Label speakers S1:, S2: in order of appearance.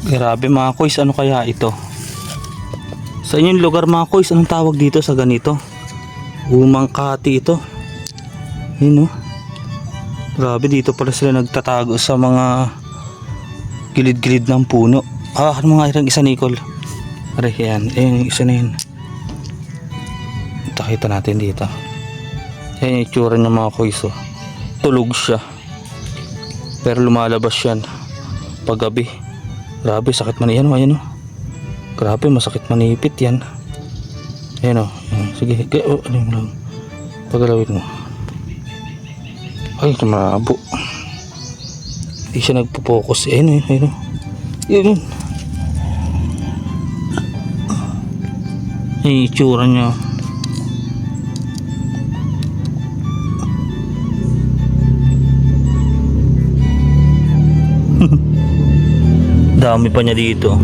S1: Grabe mga koys, ano kaya ito? Sa inyong lugar mga koys, anong tawag dito sa ganito? Umangkati ito. Yun oh. Grabe dito pala sila nagtatago sa mga gilid-gilid ng puno. Ah, ano mga irang isa Nicole? Aray, yan. Ayan, yung isa na yun. Takita natin dito. Yan yung itsura ng mga koys oh. Tulog siya. Pero lumalabas yan. Paggabi. Grabe, sakit man yan. oh. Ayan oh. Grabe, masakit manipit yan. Ayan oh. Ayan. Sige, g- oh, ano yung lang. Pagalawin mo. Ay, malabo. Hindi siya nagpo-focus. Ayan oh. Ayan oh. Yun yun. Ay, itsura niya. Dami pa niya dito.